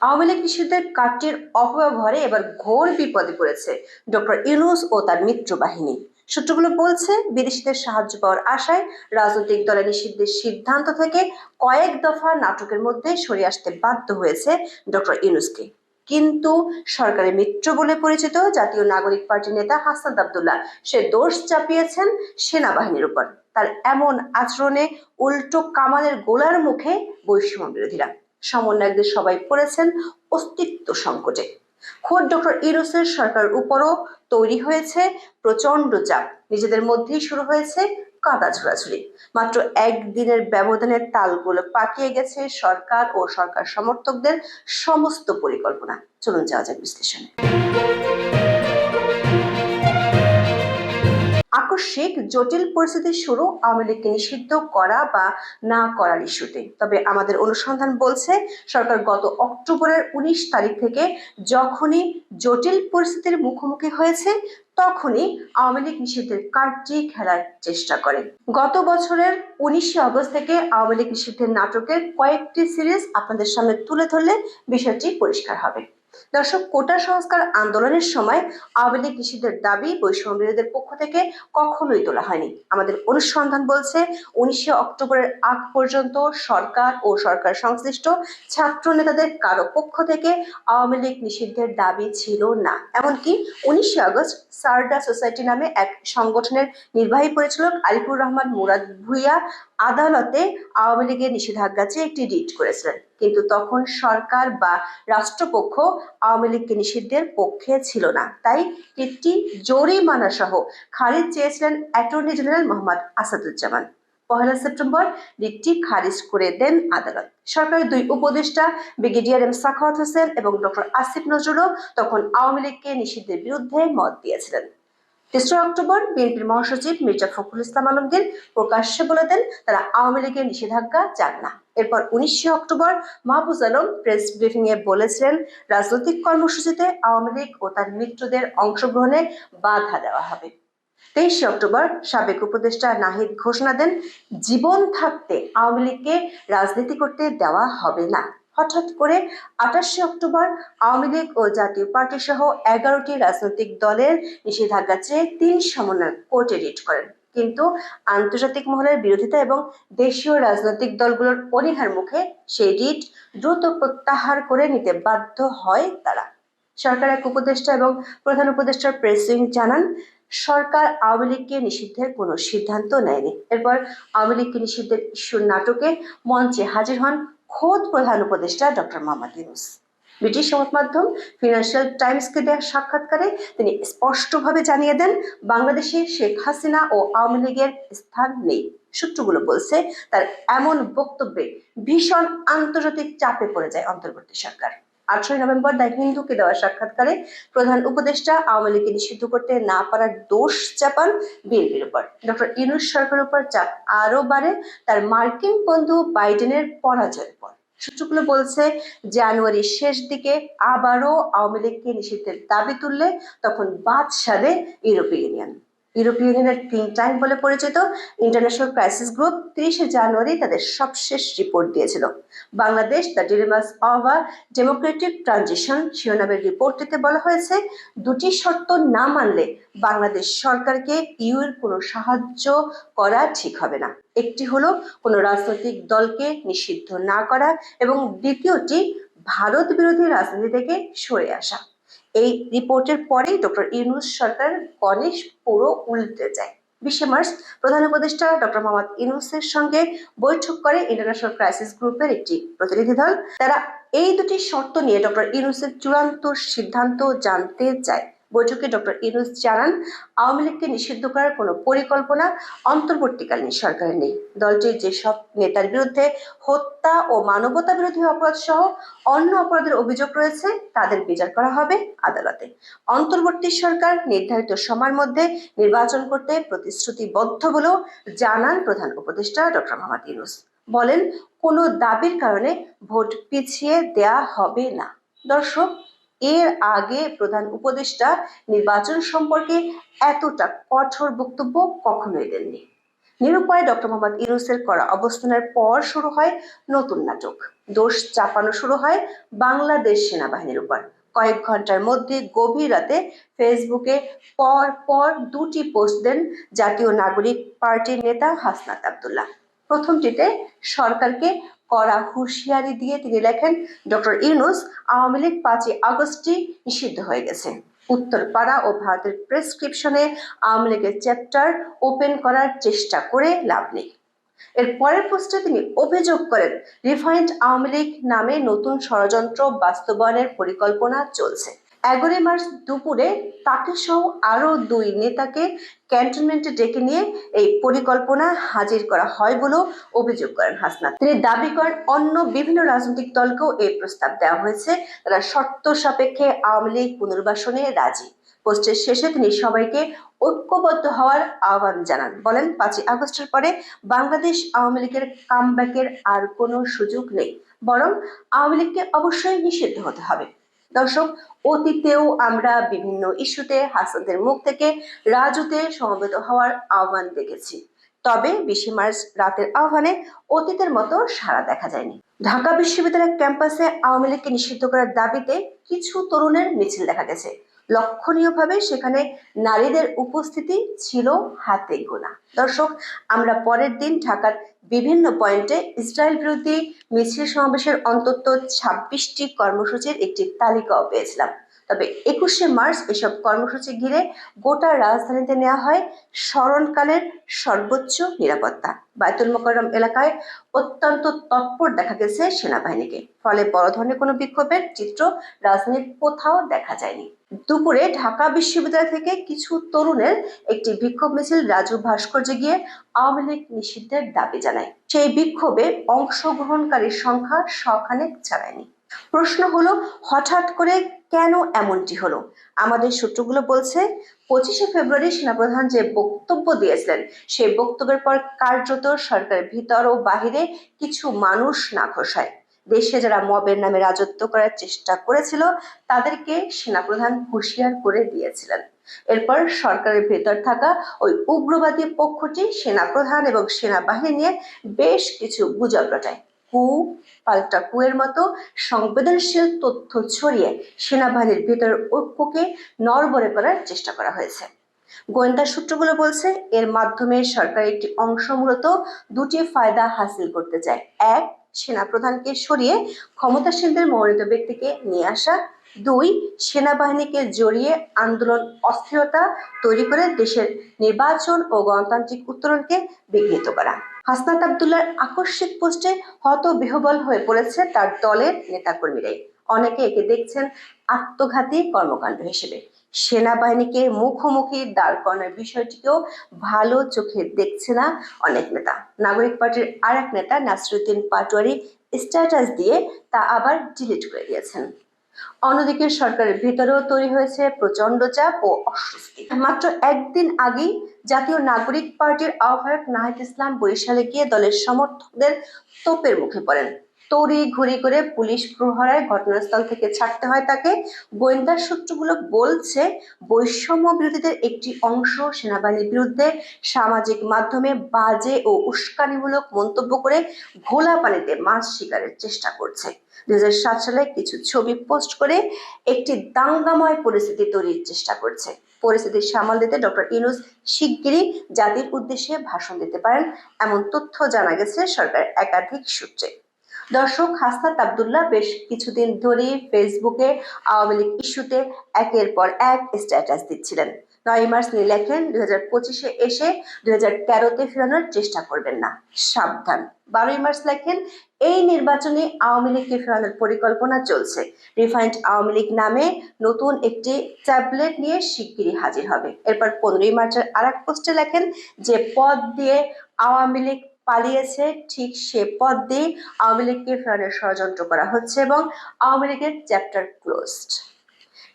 আওয়ামী লীগ নিষিদ্ধের কার্ডটির অপব্যবহারে এবার ঘোর বিপদে পড়েছে ডক্টর ইউনুস ও তার মিত্র বাহিনী সূত্রগুলো বলছে, বিদেশিদের সাহায্য পাওয়ার আশায় রাজনৈতিক দলের নিষিদ্ধের সিদ্ধান্ত থেকে কয়েক দফা নাটকের মধ্যে সরে আসতে বাধ্য হয়েছে ডক্টর ইউনুসকে। কিন্তু সরকারের মিত্র বলে পরিচিত জাতীয় নাগরিক পার্টির নেতা হাসান আবদুল্লাহ, সে দোষ চাপিয়েছেন সেনাবাহিনীর উপর। তার এমন আচরণে উল্টো কামালের গোলার মুখে বৈষম্য বিরোধীরা সমন্বয়কদের সবাই পড়েছেন অস্তিত্ব সংকটে। খোদ ডক্টর ইরোসের সরকারের উপরও তৈরি হয়েছে প্রচণ্ড চাপ। নিজেদের মধ্যেই শুরু হয়েছে কাদা ছোড়াছুড়ি মাত্র একদিনের ব্যবধানে তালগুলো পাকিয়ে গেছে সরকার ও সরকার সমর্থকদের সমস্ত পরিকল্পনা। চলুন যাওয়া যাক বিশ্লেষণে। আকস্মিক, জটিল পরিস্থিতি শুরু আওয়ামী লীগকে নিষিদ্ধ করা বা না করার ইস্যুতে। তবে আমাদের অনুসন্ধান বলছে, সরকার গত অক্টোবরের উনিশ তারিখ থেকে যখনই জটিল পরিস্থিতির মুখোমুখি হয়েছে, তখনই আওয়ামী লীগ নিষিদ্ধের কার্ডটি খেলার চেষ্টা করে। গত বছরের উনিশে অগস্ট থেকে আওয়ামী লীগ নিষিদ্ধের নাটকের কয়েকটি সিরিজ আপনাদের সামনে তুলে ধরলে বিষয়টি পরিষ্কার হবে। দর্শক, কোটা সংস্কার আন্দোলনের সময় আওয়ামী লীগ নিষিদ্ধের দাবি বৈষম্য বিরোধীদের পক্ষ থেকে কখনোই তোলা হয়নি। আমাদের অনুসন্ধান বলছে, উনিশে অক্টোবরের আগ পর্যন্ত সরকার ও সরকার সংশ্লিষ্ট ছাত্র নেতাদের কারও পক্ষ থেকে আওয়ামী লীগ নিষিদ্ধের দাবি ছিল না। এমনকি উনিশে আগস্ট সারডা সোসাইটি নামে এক সংগঠনের নির্বাহী পরিচালক আরিফুর রহমান মুরাদ ভুইয়া আদালতে আওয়ামী লীগের নিষেধাজ্ঞা চেয়ে একটি রিট করেছিলেন। কিন্তু তখন সরকার বা রাষ্ট্রপক্ষ আওয়ামী লীগকে নিষিদ্ধের পক্ষে ছিল না। তাই একটি জরিমানা সহ খারিজ চেয়েছিলেন অ্যাটর্নি জেনারেল মোহাম্মদ আসাদুজ্জামান। পহেলা সেপ্টেম্বর রিটটি খারিজ করে দেন আদালত। সরকারের দুই উপদেষ্টা ব্রিগেডিয়ার এম সাখাওয়াত হোসেন এবং ডক্টর আসিফ নজরুলও তখন আওয়ামী লীগকে নিষিদ্ধের বিরুদ্ধে মত দিয়েছিলেন। তেসরা অক্টোবর বিএনপির মহাসচিব মির্জা ফখরুল ইসলাম আলমগীর প্রকাশ্যে বলে দেন, তারা আওয়ামী লীগের নিষেধাজ্ঞা চান না। এরপর উনিশে October Mahfuz Alam press briefing এ বলেছিলেন, রাজনৈতিক কর্মসূচিতে আওয়ামী লীগ ও তার মিত্রদের অংশগ্রহণে বাধা দেওয়া হবে। তেইশে অক্টোবর সাবেক উপদেষ্টা নাহিদ ঘোষণা দেন, জীবন থাকতে আওয়ামী লীগকে রাজনীতি করতে দেওয়া হবে না। হঠাৎ করে আঠাশে অক্টোবর আওয়ামী লীগ ও জাতীয় পার্টি সহ এগারোটি রাজনৈতিক দলের নিষেধাজ্ঞা চেয়ে তিন সমন্বয় কোর্টে রিট করেন। কিন্তু আন্তর্জাতিক মহলের বিরোধিতা এবং দেশীয় রাজনৈতিক দলগুলোর অনীহার মুখে সেই রিট দ্রুত প্রত্যাহার করে নিতে বাধ্য হয় তারা। সরকার এক উপদেষ্টা এবং প্রধান উপদেষ্টার প্রেস উইং জানান, সরকার আওয়ামী লীগকে নিষিদ্ধের কোনো সিদ্ধান্ত নেয়নি। এরপর আওয়ামী লীগকে নিষিদ্ধের ইস্যুর নাটকে মঞ্চে হাজির হন খোদ প্রধান উপদেষ্টা ডক্টর মোহাম্মদ ইউনুস। ব্রিটিশ সংবাদ মাধ্যম ফিনান্সিয়াল টাইমসকে দেওয়া সাক্ষাৎকারে তিনি স্পষ্টভাবে জানিয়ে দেন, বাংলাদেশে শেখ হাসিনা ও আওয়ামী লীগের স্থান নেই। সূত্রগুলো বলছে, তার এমন বক্তব্যে ভীষণ আন্তর্জাতিক চাপে পড়ে যায় অন্তর্বর্তী সরকার। আঠারোই নভেম্বর দ্য হিন্দুকে দেওয়া সাক্ষাৎকারে প্রধান উপদেষ্টা আওয়ামী লীগকে নিষিদ্ধ করতে না পারার দোষ চাপান বিএনপির উপর। ডক্টর ইউনুস সরকারের উপর চাপ আরও বাড়ে, তার মার্কিন বন্ধু বাইডেনের পরাজয়ের পর। সূত্রগুলো বলছে, জানুয়ারির শেষ দিকে আবারও আওয়ামী লীগকে নিষিদ্ধের দাবি তুললে তখন বাদ সাধে ইউরোপীয় ইউনিয়ন। ইউরোপীয় ইউনিয়নের থিঙ্ক ট্যাঙ্ক বলে পরিচিত ইন্টারন্যাশনাল ক্রাইসিস গ্রুপ তিরিশে জানুয়ারি তাদের সবশেষ রিপোর্ট দিয়েছিল। Bangladesh the dilemmas of a democratic transition শিরোনামের রিপোর্টটিতে বলা হয়েছে, দুটি শর্ত না মানলে বাংলাদেশ সরকারকে ইউর কোনো সাহায্য করা ঠিক হবে না। একটি হলো কোনো রাজনৈতিক দলকে নিষিদ্ধ না করা এবং দ্বিতীয়টি ভারত বিরোধী রাজনীতি থেকে সরে আসা। এই রিপোর্টের পরেই ডক্টর ইউনুস সরকার গণেশ পুরো উল্টে যায়। বিশে মার্চ প্রধান উপদেষ্টা ডক্টর মোহাম্মদ ইউনুসের সঙ্গে বৈঠক করে ইন্টারন্যাশনাল ক্রাইসিস গ্রুপের একটি প্রতিনিধি দল। তারা এই দুটি শর্ত নিয়ে ডক্টর ইউনুসের চূড়ান্ত সিদ্ধান্ত জানতে চায়। বৈঠকে ডক্টর ইউনুস জানান, আওয়ামী লীগকে নিষিদ্ধ করার কোনো পরিকল্পনা অন্তর্বর্তীকালীন সরকারের নেই। দলটির যেসব নেতার বিরুদ্ধে হত্যা ও মানবতা বিরোধী অপরাধ সহ অন্য অপরাধের অভিযোগ রয়েছে, তাদের বিচার করা হবে আদালতে। অন্তর্বর্তী সরকার নির্ধারিত সময়ের মধ্যে নির্বাচন করতে প্রতিশ্রুতিবদ্ধ বলেও জানান প্রধান উপদেষ্টা ডক্টর মোহাম্মদ ইউনুস। বলেন, কোনো দাবির কারণে ভোট পিছিয়ে দেয়া হবে না। দর্শক এর আগে প্রধান উপদেষ্টা নির্বাচন সম্পর্কে এতটা কঠোর বক্তব্য কখনোই দেননি। নিরুপায় ডক্টর মোহাম্মদ ইউনুসের করা অবস্থানের পর শুরু হয় নতুন নাটক। দোষ চাপানো শুরু হয় বাংলাদেশ সেনাবাহিনীর উপর। কয়েক ঘণ্টার মধ্যে গভীর রাতে ফেসবুকে পর পর দুটি পোস্ট দেন জাতীয় নাগরিক পার্টির নেতা হাসনাত আব্দুল্লাহ। প্রথমটিতে সরকারকে কড়া হুঁশিয়ারি দিয়ে তিনি লেখেন, ডক্টর ইউনুস আওয়ামী লীগ পাঁচই আগস্টই নিষিদ্ধ হয়ে গেছে। উত্তরপাড়া ও ভারতের প্রেসক্রিপশনে আওয়ামী লীগের চ্যাপ্টার ওপেন করার চেষ্টা করে লাভ নেই। এর পরের পোস্টে তিনি অভিযোগ করেন, রিফাইন্ড আওয়ামী লীগ নামে নতুন ষড়যন্ত্র বাস্তবায়নের পরিকল্পনা চলছে। এগারোই মার্চ দুপুরে তাকে সহ আরও দুই নেতাকে ক্যান্টনমেন্টে ডেকে নিয়ে এই পরিকল্পনা হাজির করা হয় বলেও অভিযোগ করেন হাসনাত। তিনি দাবি করেন অন্য বিভিন্ন রাজনৈতিক দলকেও এই প্রস্তাব দেওয়া হয়েছে। তারা শর্ত সাপেক্ষে আওয়ামী লীগ পুনর্বাসনে রাজি। পোস্টের শেষে তিনি সবাইকে ঐক্যবদ্ধ হওয়ার আহ্বান জানান। বলেন, পাঁচই আগস্টের পরে বাংলাদেশ আওয়ামী লীগের কামব্যাকের আর কোনো সুযোগ নেই। বরং আওয়ামী লীগকে অবশ্যই নিষিদ্ধ হতে হবে। দর্শক, অতীতেও আমরা বিভিন্ন ইস্যুতে হাসানদের মুখ থেকে রাজুতে সমবেত হওয়ার আহ্বান দেখেছি। তবে বিশে মার্চ রাতের আহ্বানে অতীতের মতো সাড়া দেখা যায়নি। ঢাকা বিশ্ববিদ্যালয়ের ক্যাম্পাসে আওয়ামী লীগকে নিষিদ্ধ করার দাবিতে কিছু তরুণের মিছিল দেখা গেছে। লক্ষণীয়ভাবে সেখানে নারীদের উপস্থিতি ছিল হাতে গোনা। দর্শক, আমরা পরের দিন ঢাকার বিভিন্ন পয়েন্টে ইসরায়েল বিরোধী মিছিল সমাবেশের অন্তত ছাব্বিশটি কর্মসূচির একটি তালিকাও পেয়েছিলাম। তবে একুশে মার্চ এসব কর্মসূচি ঘিরে গোটা রাজধানীতে নেওয়া হয় স্মরণকালের সর্বোচ্চ নিরাপত্তা। বায়তুল মোকাররম এলাকায় অত্যন্ত তৎপর দেখা গেছে সেনাবাহিনীকে। ফলে বড় ধরনের কোনো বিক্ষোভের চিত্র রাজধানীর কোথাও দেখা যায়নি। দুপুরে ঢাকা বিশ্ববিদ্যালয় থেকে কিছু তরুণের একটি বিক্ষোভ মিছিল রাজু ভাস্কর্যে গিয়ে আওয়ামী লীগ নিষিদ্ধের দাবি জানায়। সেই বিক্ষোভে অংশগ্রহণকারীর সংখ্যা শখানেক ছাড়ায়নি। প্রশ্ন হলো, হঠাৎ করে কেন এমনটি হলো? আমাদের সূত্রগুলো বলছে, পঁচিশে ফেব্রুয়ারি সেনাপ্রধান যে বক্তব্য দিয়েছিলেন, সেই বক্তব্যের পর কার্যত সরকারের ভিতর ও বাহিরে কিছু মানুষ না হয় দেশে যারা মবের নামে রাজত্ব করার চেষ্টা করেছিল, তাদেরকে সেনাপ্রধান হুঁশিয়ার করে দিয়েছিলেন। এরপর সরকারের ভেতর থাকা ওই উগ্রবাদী পক্ষটি সেনাপ্রধান এবং সেনাবাহিনী নিয়ে বেশ কিছু গুজব রটায়। কু, পাল্টা কুয়ের মতো সংবেদনশীল তথ্য ছড়িয়ে সেনাবাহিনীর ভেতর ঐক্যকে নরবরে করার চেষ্টা করা হয়েছে। গোয়েন্দা সূত্রগুলো বলছে, এর মাধ্যমে সরকার একটি অংশ মূলত দুটি ফায়দা হাসিল করতে চায়। এক সেনা প্রধানকে সরিয়ে ক্ষমতাসীনদের মনোনীত ব্যক্তিকে নিয়ে আসা। দুই, সেনাবাহিনীকে জড়িয়ে আন্দোলন অস্থিরতা তৈরি করে দেশের নির্বাচন ও গণতান্ত্রিক উত্তরণকে বিঘ্নিত করা। হাসনাত আবদুল্লার আকস্মিক পোস্টে হত বিহবল হয়ে পড়েছে তার দলের নেতাকর্মীরাই। অনেকে একে দেখছেন আত্মঘাতী কর্মকাণ্ড হিসেবে। সেনাবাহিনীকে মুখোমুখি দাঁড় করানোর বিষয়টিকেও ভালো চোখে দেখছে না অনেক নেতা। নাগরিক পার্টির আর এক নেতা নাসরুদ্দিন পাটোয়ারি স্ট্যাটাস দিয়ে তা আবার ডিলিট করে দিয়েছেন। অন্যদিকে সরকারের ভেতরেও তৈরি হয়েছে প্রচণ্ড চাপ ও অস্বস্তি। মাত্র একদিন আগেই জাতীয় নাগরিক পার্টির আহ্বায়ক নাহিদ ইসলাম বরিশালে গিয়ে দলের সমর্থকদের তোপের মুখে পড়েন। তড়ি ঘুরি করে পুলিশ প্রহরায় ঘটনাস্থল থেকে ছাড়তে হয় তাকে। গোয়েন্দা সূত্রগুলো বলছে, বৈষম্য বিরোধীদের একটি অংশ সেনাবাহিনীর বিরুদ্ধে সামাজিক মাধ্যমে বাজে ও উস্কানিমূলক মন্তব্য করে ঘোলা পানিতে মাছ শিকারের চেষ্টা করছে। দুই সালে কিছু ছবি পোস্ট করে একটি দাঙ্গাময় পরিস্থিতি তৈরির চেষ্টা করছে। পরিস্থিতি সামাল দিতে ডক্টর ইনুস শিগগিরই জাতির উদ্দেশ্যে ভাষণ দিতে পারেন, এমন তথ্য জানা গেছে সরকার একাধিক সূত্রে। দর্শক, হাসনাত আবদুল্লাহ বেশ কিছুদিন ধরেই ফেসবুকে আওয়ামী লীগ ইস্যুতে একের পর এক স্ট্যাটাস দিচ্ছিলেন। নয় মার্চ তিনি লেখেন, দুই হাজার পঁচিশে এসে দুই হাজার তেরোতে ফেরানোর চেষ্টা করবেন না। সাবধান। বারোই মার্চ লেখেন, এই নির্বাচনে আওয়ামী লীগকে ফেরানোর পরিকল্পনা চলছে। রিফাইন্ড আওয়ামী লীগ নামে নতুন একটি ট্যাবলেট নিয়ে শিগগিরই হাজির হবে। এরপর পনেরোই মার্চের আর এক পোস্টে লেখেন, যে পদ দিয়ে আওয়ামী লীগ পালিয়েছে ঠিক সে পদ দিয়ে আওয়ামী লীগকে ফেরানোর ষড়যন্ত্র করা হচ্ছে এবং আওয়ামী লীগের চ্যাপ্টার ক্লোজড।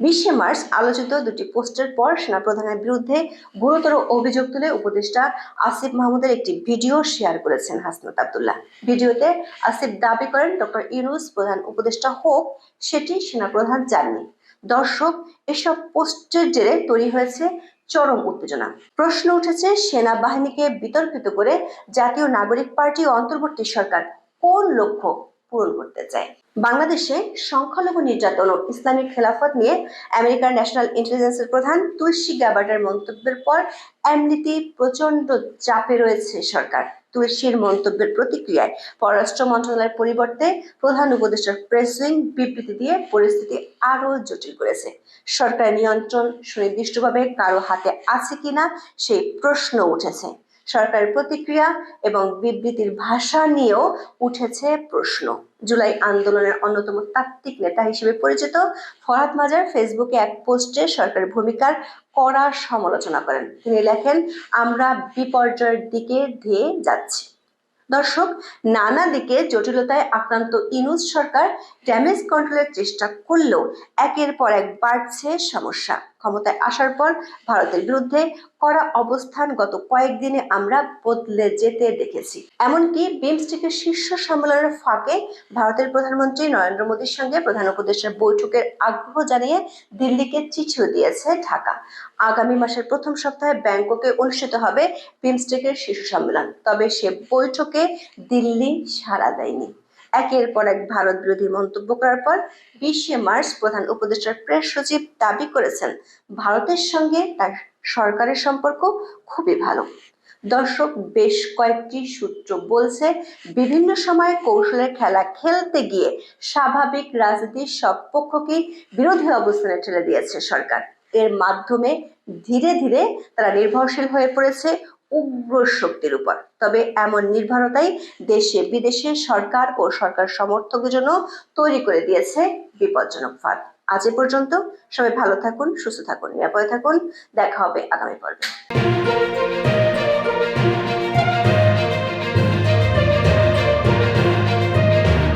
বিশে মার্চ আলোচিত দুটি পোস্টের পর সেনাপ্রধানের বিরুদ্ধে গুরুতর অভিযোগ তুলে উপদেষ্টা আসিফ মাহমুদের একটি ভিডিও শেয়ার করেছেন হাসনাত আবদুল্লাহ। ভিডিওতে আসিফ দাবি করেন, ডক্টর ইউনুস প্রধান উপদেষ্টা হোক, সেটি সেনাপ্রধান জাননি। দর্শক, এসব পোস্টের জেরে তৈরি হয়েছে চরম উত্তেজনা। প্রশ্ন উঠেছে, সেনাবাহিনীকে বিতর্কিত করে জাতীয় নাগরিক পার্টি অন্তর্বর্তী সরকার কোন লক্ষ্য পূরণ করতে চায়? বাংলাদেশে সংখ্যালঘু নির্যাতন ও ইসলামিক খেলাফত নিয়ে আমেরিকার ন্যাশনাল ইন্টেলিজেন্সের প্রধান তুলসী গ্যাবার্ডের মন্তব্যের পর এমনিতেই প্রচণ্ড চাপে রয়েছে সরকার। তুলসীর মন্তব্যের প্রতিক্রিয়ায় পররাষ্ট্র মন্ত্রণালয়ের পরিবর্তে প্রধান উপদেষ্টার প্রেস বিবৃতি দিয়ে পরিস্থিতি আরও জটিল করেছে। সরকারের নিয়ন্ত্রণ সুনির্দিষ্টভাবে কারও হাতে আছে কিনা সেই প্রশ্ন উঠেছে। সরকারের প্রতিক্রিয়া এবং বিবৃতির ভাষা নিয়েও উঠেছে প্রশ্ন। জুলাই আন্দোলনের অন্যতম তাত্ত্বিক নেতা হিসেবে পরিচিত ফরহাদ মাজার ফেসবুকে এক পোস্টে সরকারের ভূমিকার কড়া সমালোচনা করেন। তিনি লেখেন, আমরা বিপর্যয়ের দিকে ধেয়ে যাচ্ছি। দর্শক, নানা দিকে জটিলতায় আক্রান্ত ইনুজ সরকার ড্যামেজ কন্ট্রোলের চেষ্টা করলেও একের পর এক বাড়ছে সমস্যা। ক্ষমতায় আসার পর ভারতের বিরুদ্ধে কড়া অবস্থান গত কয়েকদিনে আমরা বদলে যেতে দেখেছি। এমনকি বিমস্টেকের শীর্ষ সম্মেলনের ফাঁকে ভারতের প্রধানমন্ত্রী নরেন্দ্র মোদীর সঙ্গে প্রধান উপদেষ্টার বৈঠকের আগ্রহ জানিয়ে দিল্লিকে চিঠিও দিয়েছে ঢাকা। আগামী মাসের প্রথম সপ্তাহে ব্যাংককে অনুষ্ঠিত হবে বিমস্টেকের শীর্ষ সম্মেলন। তবে সে বৈঠকে দিল্লি সাড়া দেয়নি। একের পর এক ভারত বিরোধী মন্তব্য করার পর বিশে মার্চ প্রধান উপদেষ্টার প্রেস সচিব দাবি করেছেন, ভারতের সঙ্গে তার সরকারের সম্পর্ক খুবই ভালো। দর্শক, বেশ কয়েকটি সূত্র বলছে, বিভিন্ন সময়ে কৌশলের খেলা খেলতে গিয়ে স্বাভাবিক রাজনীতির সব পক্ষকেই বিরোধী অবস্থানে ঠেলে দিয়েছে সরকার। এর মাধ্যমে ধীরে ধীরে তারা নির্ভরশীল হয়ে পড়েছে উগ্র শক্তির উপর। তবে এমন নির্ভরতাই দেশে, বিদেশে সরকার ও সরকার সমর্থকের জন্য তৈরি করে দিয়েছে বিপজ্জনক ফাঁদ। আজ এ পর্যন্ত সবাই ভালো থাকুন, সুস্থ থাকুন, নিরাপদে থাকুন। দেখা হবে আগামী পর্বে।